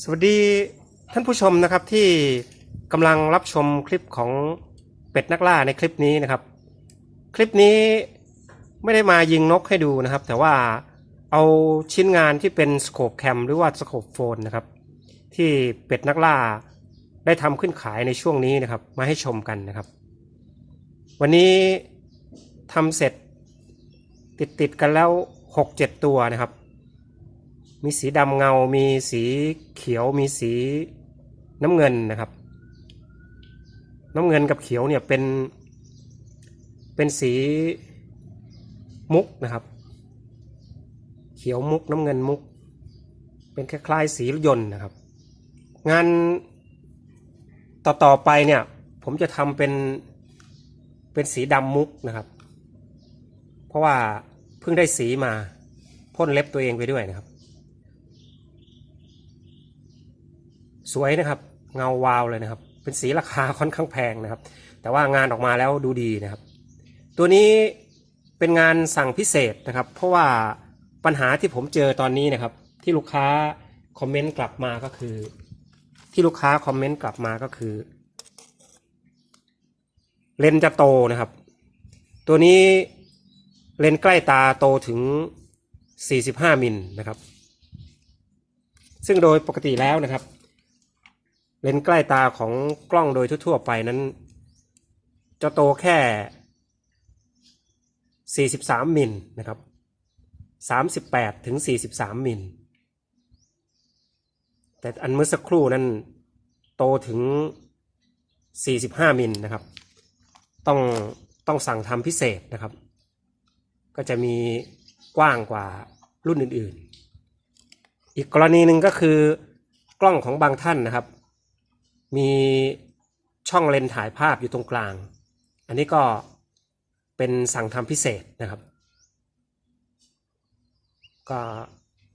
สวัสดีท่านผู้ชมนะครับที่กำลังรับชมคลิปของเป็ดนักล่าในคลิปนี้นะครับ คลิปนี้ไม่ได้มายิงนกให้ดูนะครับ แต่ว่าเอาชิ้นงานที่เป็นสโคปแคมหรือว่าสโคปโฟนนะครับ ที่เป็ดนักล่าได้ทำขึ้นขายในช่วงนี้นะครับ มาให้ชมกันนะครับ วันนี้ทำเสร็จติดติดกันแล้วหกเจ็ดตัวนะครับ มีสีดำเงา มีสีเขียว มีสีน้ำเงินนะครับ น้ำเงินกับเขียวเนี่ยเป็น เป็นสีมุกนะครับ เขียวมุกน้ำเงินมุก เป็นคล้ายๆสีรถยนต์นะครับ งานต่อๆไปเนี่ย ผมจะทำเป็น เป็นสีดำมุกนะครับ เพราะว่าเพิ่งได้สีมาพ่นเล็บตัวเองไปด้วยนะครับ สวยนะครับ เงาวาวเลยนะครับ เป็นสีราคาค่อนข้างแพงนะครับ แต่ว่างานออกมาแล้วดูดีนะครับ ตัวนี้เป็นงานสั่งพิเศษนะครับ เพราะว่าปัญหาที่ผมเจอตอนนี้นะครับ ที่ลูกค้าคอมเมนต์กลับมาก็คือ ที่ลูกค้าคอมเมนต์กลับมาก็คือ เลนจะโตนะครับ ตัวนี้เลนใกล้ตาโตถึง 45 มิลนะครับ ซึ่งโดยปกติแล้วนะครับ เลนส์ใกล้ตาของกล้องโดยทั่วๆไปนั้น จะโตแค่ 43 มิลนะครับ 38 ถึง 43 มิล แต่อันเมื่อสักครู่นั้นโตถึง 45 มิลนะครับ ต้องต้องสั่งทำพิเศษนะครับ ก็จะมีกว้างกว่ารุ่นอื่นๆ อีกกรณีหนึ่งก็คือกล้องของบางท่านนะครับ มีช่องเลนส์ถ่ายภาพอยู่ตรงกลาง อันนี้ก็เป็นสั่งทำพิเศษนะครับ ก็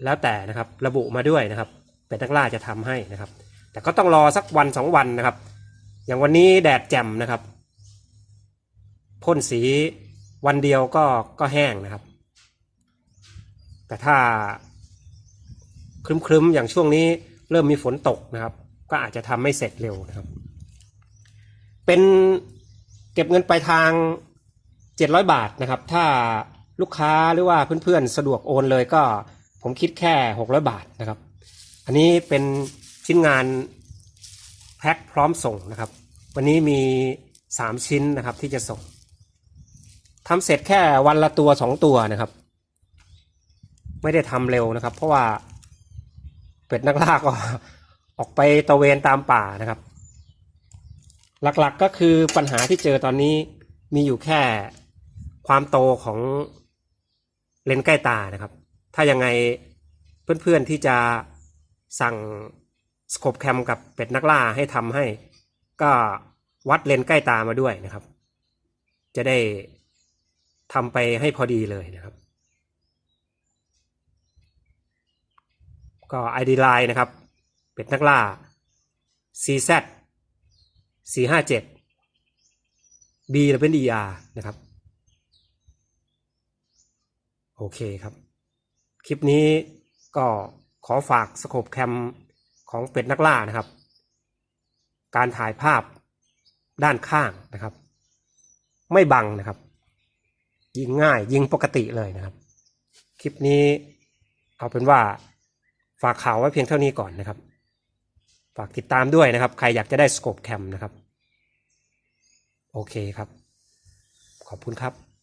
แล้วแต่นะครับระบุมาด้วยนะครับ เป็ดนักล่าจะทำให้นะครับ แต่ก็ต้องรอสักวันสองวันนะครับ อย่างวันนี้แดดแจ่มนะครับ พ่นสีวันเดียวก็ก็แห้งนะครับ แต่ถ้าครึ้มๆอย่างช่วงนี้เริ่มมีฝนตกนะครับ ก็อาจจะทำไม่เสร็จเร็วนะครับ เป็นเก็บเงินปลายทาง 700 บาทนะครับ ถ้าลูกค้าหรือว่าเพื่อนๆ สะดวกโอนเลยก็ผมคิดแค่ 600 บาทนะครับ อันนี้เป็นชิ้นงานแพ็คพร้อมส่งนะครับ วันนี้มี 3 ชิ้นนะครับที่จะส่งทำเสร็จแค่วันละตัวสองตัวนะครับ ไม่ได้ทำเร็วนะครับ เพราะว่าเป็ดนักล่าก็ ออกไปตะเวนตามป่านะครับ หลักๆก็คือปัญหาที่เจอตอนนี้มีอยู่แค่ความโตของเลนส์ใกล้ตานะครับ ถ้ายังไงเพื่อนๆที่จะสั่งสโคปแคมกับเป็ดนักล่าให้ทำให้ ก็วัดเลนส์ใกล้ตามาด้วยนะครับ จะได้ทำไปให้พอดีเลยนะครับ ก็ ID Line นะครับ เป็ดนักล่า CZ 457 B และเป็น ER นะครับ โอเคครับ คลิปนี้ก็ขอฝากสโคปแคมของเป็ดนักล่านะครับ การถ่ายภาพด้านข้างนะครับ ไม่บังนะครับ ยิงง่ายยิงปกติเลยนะครับ คลิปนี้เอาเป็นว่าฝากข่าวไว้เพียงเท่านี้ก่อนนะครับ ฝากติดตามด้วยนะครับ ใครอยากจะได้สโคปแคมนะครับ โอเคครับ ขอบคุณครับ